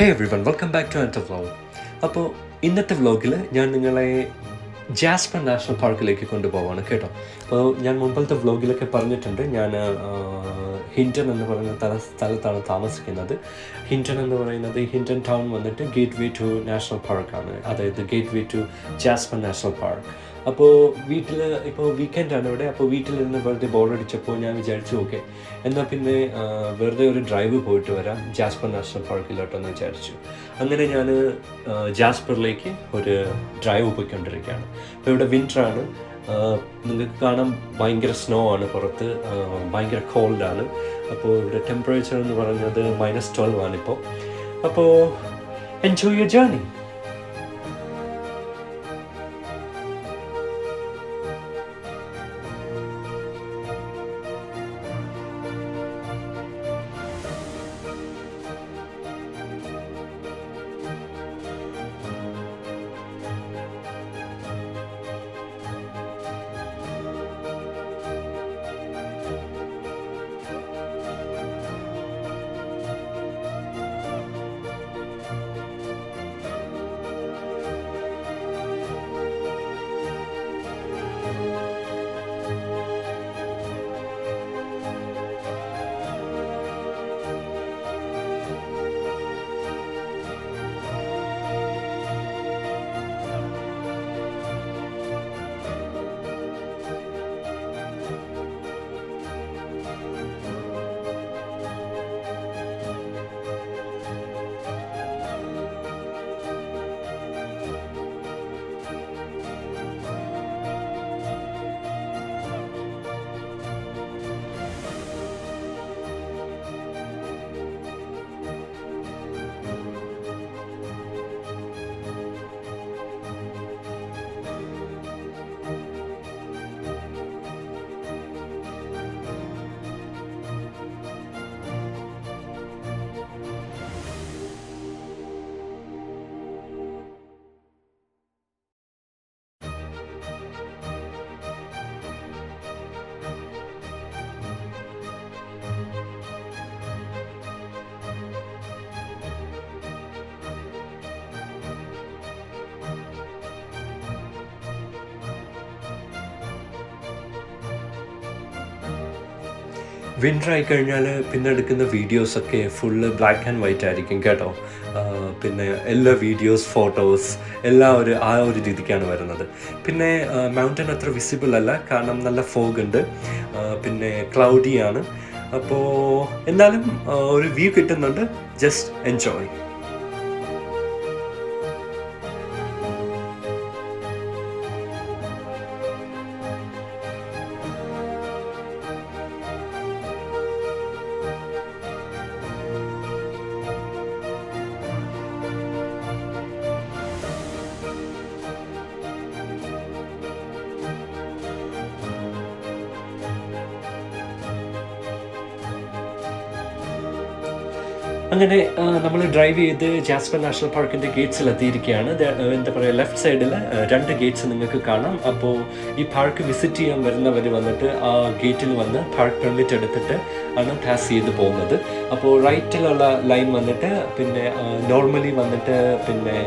Hey everyone welcome back to അനത്തെ vlog അപ്പോൾ ഇന്നത്തെ വ്ലോഗിൽ ഞാൻ നിങ്ങളെ ജാസ്പർ നാഷണൽ പാർക്കിലേക്ക് കൊണ്ടുപോവാണ് കേട്ടോ. അപ്പോൾ ഞാൻ മുമ്പത്തെ വ്ലോഗിലൊക്കെ പറഞ്ഞിട്ടുണ്ട് ഞാൻ ഹിൻഡൻ എന്ന് പറയുന്ന തല സ്ഥലത്താണ് താമസിക്കുന്നത്. ഹിൻഡൻ എന്ന് പറയുന്നത് ഹിൻഡൻ ടൗൺ വന്നിട്ട് ഗേറ്റ് വേ ടു നാഷണൽ പാർക്കാണ് അതായത് gateway to Jasper national park അപ്പോൾ വീട്ടിൽ ഇപ്പോൾ വീക്കെൻഡാണ് ഇവിടെ. അപ്പോൾ വീട്ടിൽ നിന്ന് വെറുതെ ബോറടിച്ചപ്പോൾ ഞാൻ വിചാരിച്ചു ഓക്കെ എന്നാൽ പിന്നെ വെറുതെ ഒരു ഡ്രൈവ് പോയിട്ട് വരാം. ജാസ്പർ നാഷണൽ പാർക്കിലോട്ടെന്ന് വിചാരിച്ചു. അങ്ങനെ ഞാൻ ജാസ്പറിലേക്ക് ഒരു ഡ്രൈവ് പോയിക്കൊണ്ടിരിക്കുകയാണ്. അപ്പോൾ ഇവിടെ വിന്ററാണ് നിങ്ങൾക്ക് കാണാൻ ഭയങ്കര സ്നോ ആണ് പുറത്ത്. ഭയങ്കര ഭയങ്കര കോൾഡാണ് അപ്പോൾ ഇവിടെ ടെമ്പറേച്ചർ എന്ന് പറയുന്നത് മൈനസ് ട്വൽവ് ഇപ്പോൾ. അപ്പോൾ എൻജോയ് യുവർ ജേർണി വിന്റർ ആയി കഴിഞ്ഞാൽ പിന്നെ എടുക്കുന്ന വീഡിയോസൊക്കെ ഫുള്ള് ബ്ലാക്ക് ആൻഡ് വൈറ്റ് ആയിരിക്കും കേട്ടോ. പിന്നെ എല്ലാ വീഡിയോസ് ഫോട്ടോസ് എല്ലാം ഒരു ആ ഒരു രീതിക്കാണ് വരുന്നത്. പിന്നെ മൗണ്ടൻ അത്ര വിസിബിൾ അല്ല കാരണം നല്ല ഫോഗ് ഉണ്ട്. പിന്നെ ക്ലൗഡിയാണ് അപ്പോൾ എന്നാലും ഒരു വ്യൂ കിട്ടുന്നുണ്ട്. ജസ്റ്റ് എൻജോയ് അങ്ങനെ നമ്മൾ ഡ്രൈവ് ചെയ്ത് ജാസ്പർ നാഷണൽ പാർക്കിന്റെ ഗേറ്റ്സിൽ എത്തിയിരിക്കുകയാണ് എന്താ പറയുക ലെഫ്റ്റ് സൈഡിൽ രണ്ട് ഗേറ്റ്സ് നിങ്ങൾക്ക് കാണാം. അപ്പോൾ ഈ പാർക്ക് വിസിറ്റ് ചെയ്യാൻ വരുന്നവർ വന്നിട്ട് ആ ഗേറ്റിൽ വന്ന് പാർക്ക് പെർമിറ്റ് എടുത്തിട്ട് ആണ് പാസ് ചെയ്ത് പോകുന്നത്. അപ്പോൾ റൈറ്റിലുള്ള ലൈൻ വന്നിട്ട് പിന്നെ നോർമലി വന്നിട്ട് പിന്നെ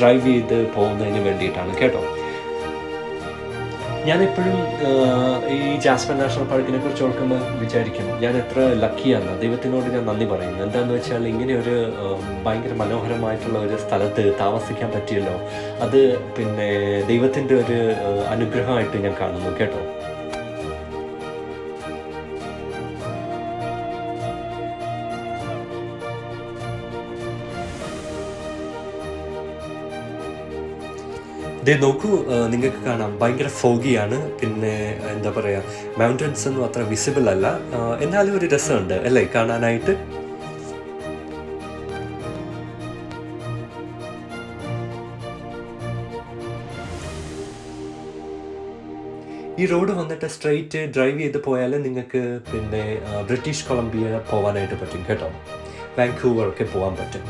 ഡ്രൈവ് ചെയ്ത് പോകുന്നതിന് വേണ്ടിയിട്ടാണ്. കേട്ടോ? ഞാനെപ്പോഴും ഈ ജാസ്പർ നാഷണൽ പാർക്കിനെ കുറിച്ച് ഓർക്കുമ്പോൾ വിചാരിക്കും ഞാൻ എത്ര ലക്കിയാണ് ദൈവത്തിനോട് ഞാൻ നന്ദി പറയുന്നു. എന്താണെന്ന് വെച്ചാൽ ഇങ്ങനെ ഒരു ഭയങ്കര മനോഹരമായിട്ടുള്ള ഒരു സ്ഥലത്ത് താമസിക്കാൻ പറ്റിയല്ലോ. അത് പിന്നെ ദൈവത്തിന്റെ ഒരു അനുഗ്രഹമായിട്ട് ഞാൻ കാണുന്നു. കേട്ടോ? ദേ നോക്കൂ നിങ്ങൾക്ക് കാണാം. ഭയങ്കര ഫോഗിയാണ് പിന്നെ എന്താ പറയുക മൗണ്ടൻസ് ഒന്നും അത്ര വിസിബിൾ അല്ല. എന്നാലും ഒരു രസമുണ്ട് അല്ലേ കാണാനായിട്ട്? ഈ റോഡ് വന്നിട്ട് സ്ട്രെയിറ്റ് ഡ്രൈവ് ചെയ്ത് പോയാൽ നിങ്ങൾക്ക് പിന്നെ ബ്രിട്ടീഷ് കൊളംബിയ പോകാനായിട്ട് പറ്റും കേട്ടോ. വാങ്കൂവർ ഒക്കെ പോകാൻ പറ്റും.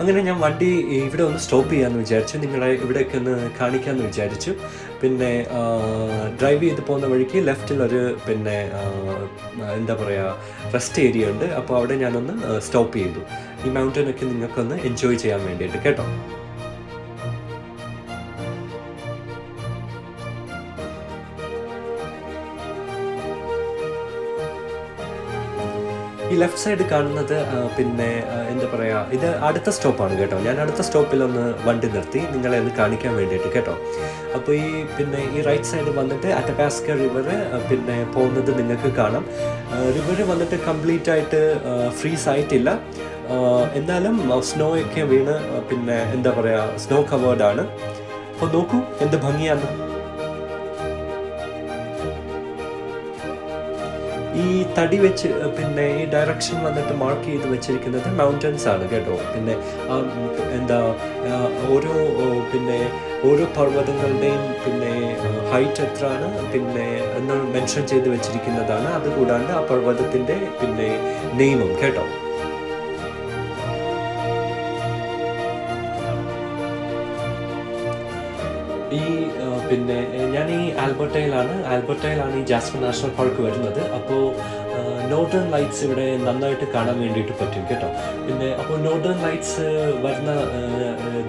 അങ്ങനെ ഞാൻ വണ്ടി ഇവിടെ ഒന്ന് സ്റ്റോപ്പ് ചെയ്യാമെന്ന് വിചാരിച്ചു. നിങ്ങളെ ഇവിടേക്ക് ഒന്ന് കാണിക്കാമെന്ന് വിചാരിച്ചു. പിന്നെ ഡ്രൈവ് ചെയ്ത് പോകുന്ന വഴിക്ക് ലെഫ്റ്റിലൊരു പിന്നെ എന്താ പറയുക റെസ്റ്റ് ഏരിയ ഉണ്ട്. അപ്പോൾ അവിടെ ഞാനൊന്ന് സ്റ്റോപ്പ് ചെയ്തു. ഈ മൗണ്ടനൊക്കെ നിങ്ങൾക്കൊന്ന് എൻജോയ് ചെയ്യാൻ വേണ്ടിയിട്ട് കേട്ടോ. ഈ ലെഫ്റ്റ് സൈഡ് കാണുന്നത് പിന്നെ എന്താ പറയുക ഇത് അടുത്ത സ്റ്റോപ്പാണ് കേട്ടോ. ഞാൻ അടുത്ത സ്റ്റോപ്പിൽ ഒന്ന് വണ്ടി നിർത്തി നിങ്ങളെ ഒന്ന് കാണിക്കാൻ വേണ്ടിയിട്ട് കേട്ടോ. അപ്പോൾ ഈ പിന്നെ ഈ റൈറ്റ് സൈഡ് വന്നിട്ട് അറ്റപാസ്ക റിവർ പിന്നെ പോകുന്നത് നിങ്ങൾക്ക് കാണാം. റിവർ വന്നിട്ട് കംപ്ലീറ്റ് ആയിട്ട് ഫ്രീസ് ആയിട്ടില്ല. എന്നാലും സ്നോ ഒക്കെ വീണ് പിന്നെ എന്താ പറയുക സ്നോ കവേർഡ് ആണ്. അപ്പോൾ നോക്കൂ എന്ത് ഭംഗിയാണ്. ഈ തടി വെച്ച് പിന്നെ ഈ ഡയറക്ഷൻ വന്നിട്ട് മാർക്ക് ചെയ്ത് വെച്ചിരിക്കുന്നത് മൗണ്ടൻസ് ആണ് കേട്ടോ. പിന്നെ എന്താ ഓരോ പിന്നെ ഓരോ പർവതങ്ങളുടെയും പിന്നെ ഹൈറ്റ് എത്രയാണ് പിന്നെ എന്ന് മെൻഷൻ ചെയ്ത് വെച്ചിരിക്കുന്നതാണ്. അതുകൂടാണ്ട് ആ പർവതത്തിന്റെ പിന്നെ നെയിമും കേട്ടോ. ഈ പിന്നെ ഞാൻ ഈ ആൽബർട്ടയിലാണ് ആൽബർട്ടയിലാണ് ഈ ജാസ്മിൻ നാഷണൽ പാർക്ക് വരുന്നത്. അപ്പോൾ നോർഡേൺ ലൈറ്റ്സ് ഇവിടെ നന്നായിട്ട് കാണാൻ വേണ്ടിയിട്ട് പറ്റും കേട്ടോ. പിന്നെ അപ്പോൾ നോർഡേൺ ലൈറ്റ്സ് വരുന്ന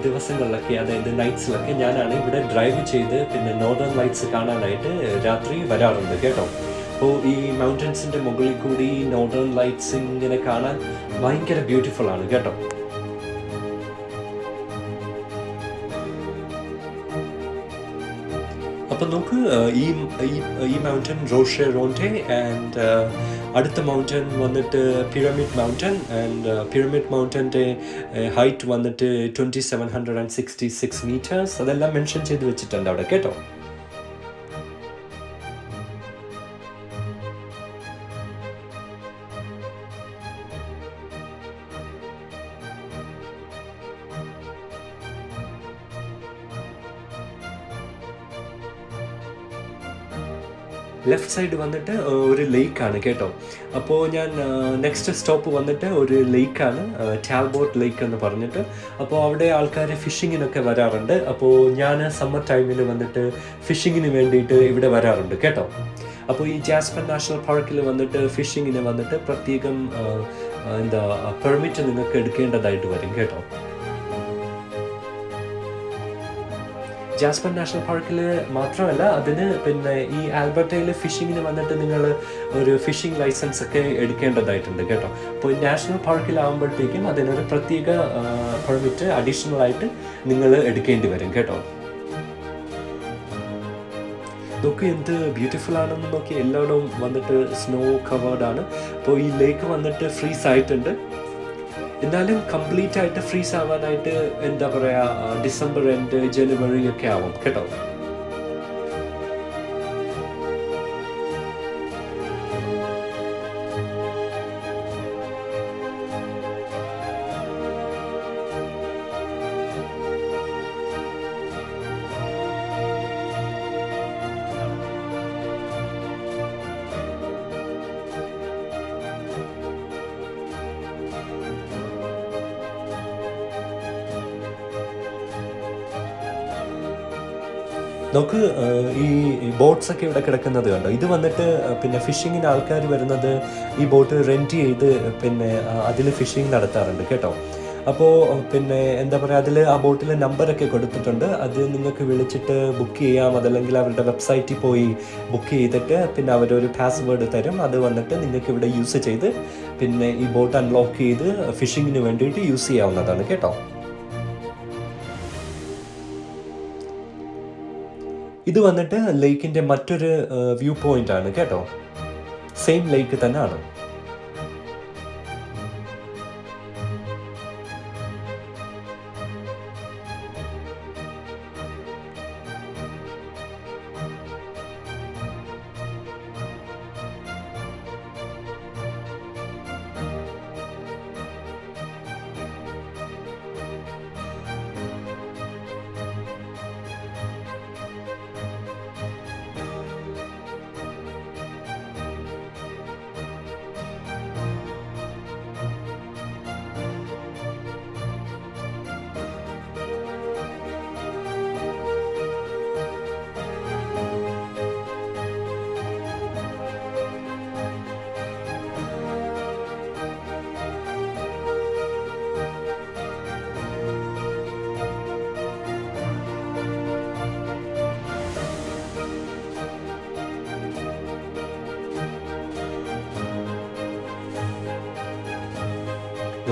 ദിവസങ്ങളിലൊക്കെ അതായത് നൈറ്റ്സിലൊക്കെ ഞാനാണ് ഇവിടെ ഡ്രൈവ് ചെയ്ത് പിന്നെ നോർഡേൺ ലൈറ്റ്സ് കാണാനായിട്ട് രാത്രി വരാറുണ്ട് കേട്ടോ. അപ്പോൾ ഈ മൗണ്ടൻസിന്റെ മുകളിൽ കൂടി നോർഡേൺ ലൈറ്റ്സ് ഇങ്ങനെ കാണാൻ ഭയങ്കര ബ്യൂട്ടിഫുൾ ആണ് കേട്ടോ. അപ്പം നമുക്ക് ഈ- ഈ മൗണ്ടൻ റോഷെ റോണ്ടെ ആൻഡ് അടുത്ത മൗണ്ടൻ വന്നിട്ട് പിരമിഡ് മൗണ്ടൻ ആൻഡ് പിരമിഡ് മൗണ്ടന്റെ ഹൈറ്റ് വന്നിട്ട് twenty seven hundred and sixty six metres അതെല്ലാം മെൻഷൻ ചെയ്ത് വെച്ചിട്ടുണ്ട് അവിടെ കേട്ടോ? ലെഫ്റ്റ് സൈഡ് വന്നിട്ട് ഒരു ലേക്കാണ് കേട്ടോ. അപ്പോൾ ഞാൻ നെക്സ്റ്റ് സ്റ്റോപ്പ് വന്നിട്ട് ഒരു ലേക്കാണ് ടാൽബോട്ട് ലേക്ക് എന്ന് പറഞ്ഞിട്ട്. അപ്പോൾ അവിടെ ആൾക്കാർ ഫിഷിങ്ങിനൊക്കെ വരാറുണ്ട്. അപ്പോൾ ഞാൻ സമ്മർ ടൈമിൽ വന്നിട്ട് ഫിഷിങ്ങിന് വേണ്ടിയിട്ട് ഇവിടെ വരാറുണ്ട് കേട്ടോ. അപ്പോൾ ഈ ജാസ്പൻ നാഷണൽ പാർക്കിൽ വന്നിട്ട് ഫിഷിങ്ങിന് വന്നിട്ട് പ്രത്യേകം എന്താ പെർമിറ്റ് നിങ്ങൾക്ക് എടുക്കേണ്ടതായിട്ട് വരും കേട്ടോ. ജാസ്പൻ നാഷണൽ പാർക്കിൽ മാത്രമല്ല അതിന് പിന്നെ ഈ ആൽബർട്ടയിൽ ഫിഷിങ്ങിന് വന്നിട്ട് നിങ്ങൾ ഒരു ഫിഷിംഗ് ലൈസൻസ് ഒക്കെ എടുക്കേണ്ടതായിട്ടുണ്ട് കേട്ടോ. അപ്പോൾ നാഷണൽ പാർക്കിലാവുമ്പോഴത്തേക്കും അതിനൊരു പ്രത്യേക പെർമിറ്റ് അഡീഷണൽ ആയിട്ട് നിങ്ങൾ എടുക്കേണ്ടി വരും കേട്ടോ. ഇതൊക്കെ എന്ത് ബ്യൂട്ടിഫുൾ ആണെന്ന് നോക്കി എല്ലായിടവും വന്നിട്ട് സ്നോ കവേർഡ് ആണ്. അപ്പോൾ ഈ ലേക്ക് വന്നിട്ട് ഫ്രീസ് ആയിട്ടുണ്ട് എന്നാലും കംപ്ലീറ്റ് ആയിട്ട് ഫ്രീസ് ആവാനായിട്ട് എന്താ പറയുക ഡിസംബർ എൻഡ് ജനുവരി ഒക്കെ ആവും കേട്ടോ? നമുക്ക് ഈ ബോട്ട്സ് ഒക്കെ ഇവിടെ കിടക്കുന്നത് കണ്ടോ? ഇത് വന്നിട്ട് പിന്നെ ഫിഷിങ്ങിന് ആൾക്കാർ വരുന്നത് ഈ ബോട്ട് റെന്റ് ചെയ്ത് പിന്നെ അതിൽ ഫിഷിംഗ് നടത്താറുണ്ട് കേട്ടോ. അപ്പോൾ പിന്നെ എന്താ പറയുക അതിൽ ആ ബോട്ടിലെ നമ്പറൊക്കെ കൊടുത്തിട്ടുണ്ട്. അത് നിങ്ങൾക്ക് വിളിച്ചിട്ട് ബുക്ക് ചെയ്യാം. അതല്ലെങ്കിൽ അവരുടെ വെബ്സൈറ്റിൽ പോയി ബുക്ക് ചെയ്തിട്ട് പിന്നെ അവരൊരു പാസ്വേഡ് തരും. അത് വന്നിട്ട് നിങ്ങൾക്ക് ഇവിടെ യൂസ് ചെയ്ത് പിന്നെ ഈ ബോട്ട് അൺലോക്ക് ചെയ്ത് ഫിഷിങ്ങിന് വേണ്ടിയിട്ട് യൂസ് ചെയ്യാവുന്നതാണ് കേട്ടോ. ഇത് വന്നിട്ട് ലേക്കിന്റെ മറ്റൊരു വ്യൂ പോയിന്റ് ആണ് കേട്ടോ? സെയിം ലേക്ക് തന്നെ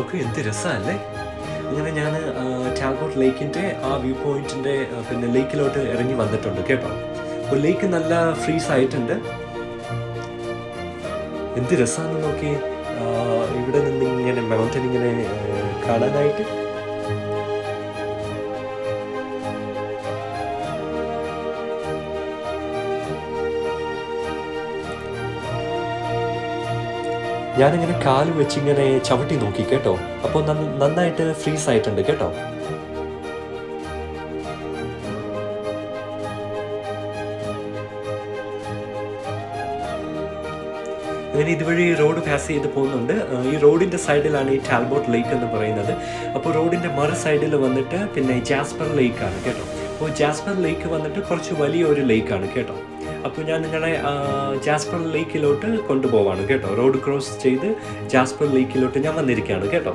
നോക്കൂ എന്ത് രസമല്ലേ അങ്ങനെ ഞാൻ ടാഗോട്ട് ലേക്കിന്റെ ആ വ്യൂ പോയിന്റിന്റെ പിന്നെ ലേക്കിലോട്ട് ഇറങ്ങി വന്നിട്ടുണ്ട് കേട്ടോ. അപ്പോൾ ലേക്ക് നല്ല ഫ്രീസ് ആയിട്ടുണ്ട്. എന്ത് രസമാണെന്ന് നോക്കി ഇവിടെ നിന്ന് ഇങ്ങനെ മൗണ്ടൻ ഇങ്ങനെ കാണാനായിട്ട്. ഞാനിങ്ങനെ കാൽ വെച്ചിങ്ങനെ ചവിട്ടി നോക്കി കേട്ടോ. അപ്പോൾ നന്ന- നന്നായിട്ട് ഫ്രീസ് ആയിട്ടുണ്ട് കേട്ടോ. അങ്ങനെ ഇതുവഴി റോഡ് പാസ് ചെയ്ത് പോകുന്നുണ്ട്. ഈ റോഡിന്റെ സൈഡിലാണ് ഈ ടാൽബോട്ട് ലേക്ക് എന്ന് പറയുന്നത്. അപ്പോൾ റോഡിന്റെ മറു സൈഡിൽ വന്നിട്ട് പിന്നെ ജാസ്പർ ലേക്കാണ് കേട്ടോ. അപ്പോൾ ജാസ്പർ ലേക്ക് വന്നിട്ട് കുറച്ച് വലിയ ഒരു ലേക്കാണ് കേട്ടോ. അപ്പോൾ ഞാൻ നിങ്ങളെ ജാസ്പർ ലേക്കിലോട്ട് കൊണ്ടുപോവാണ് കേട്ടോ. റോഡ് ക്രോസ് ചെയ്ത് ജാസ്പർ ലേക്കിലോട്ട് ഞാൻ വന്നിരിക്കുകയാണ് കേട്ടോ.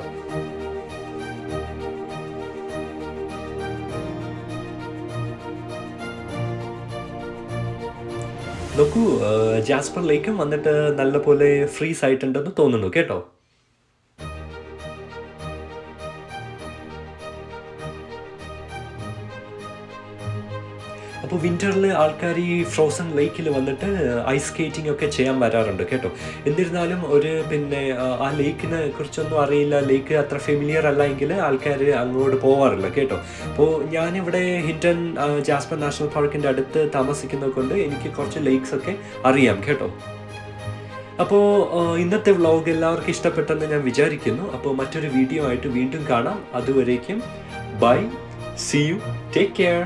നോക്കൂ ജാസ്പർ ലേക്കും വന്നിട്ട് നല്ലപോലെ ഫ്രീസ് ആയിട്ടുണ്ടെന്ന് തോന്നുന്നു കേട്ടോ. അപ്പോൾ വിന്ററിൽ ആൾക്കാർ ഈ ഫ്രോസൺ ലേക്കിൽ വന്നിട്ട് ഐസ് സ്കേറ്റിംഗ് ഒക്കെ ചെയ്യാൻ വരാറുണ്ട് കേട്ടോ. എന്നിരുന്നാലും ഒരു പിന്നെ ആ, ആ ലേക്കിനെ കുറിച്ചൊന്നും അറിയില്ല. ലേക്ക് അത്ര ഫെമിലിയർ അല്ല എങ്കിൽ ആൾക്കാർ അങ്ങോട്ട് പോവാറില്ല കേട്ടോ. അപ്പോൾ ഞാനിവിടെ ഹിന്റൺ ആ, ജാസ്പർ നാഷണൽ പാർക്കിന്റെ അടുത്ത് താമസിക്കുന്നത് കൊണ്ട് എനിക്ക് കുറച്ച് ലേക്സ് ഒക്കെ അറിയാം കേട്ടോ. അപ്പോൾ ഇന്നത്തെ വ്ളോഗ് എല്ലാവർക്കും ഇഷ്ടപ്പെട്ടെന്ന് ഞാൻ വിചാരിക്കുന്നു. അപ്പോൾ മറ്റൊരു വീഡിയോ ആയിട്ട് വീണ്ടും കാണാം. അതുവരേക്കും bye see you take care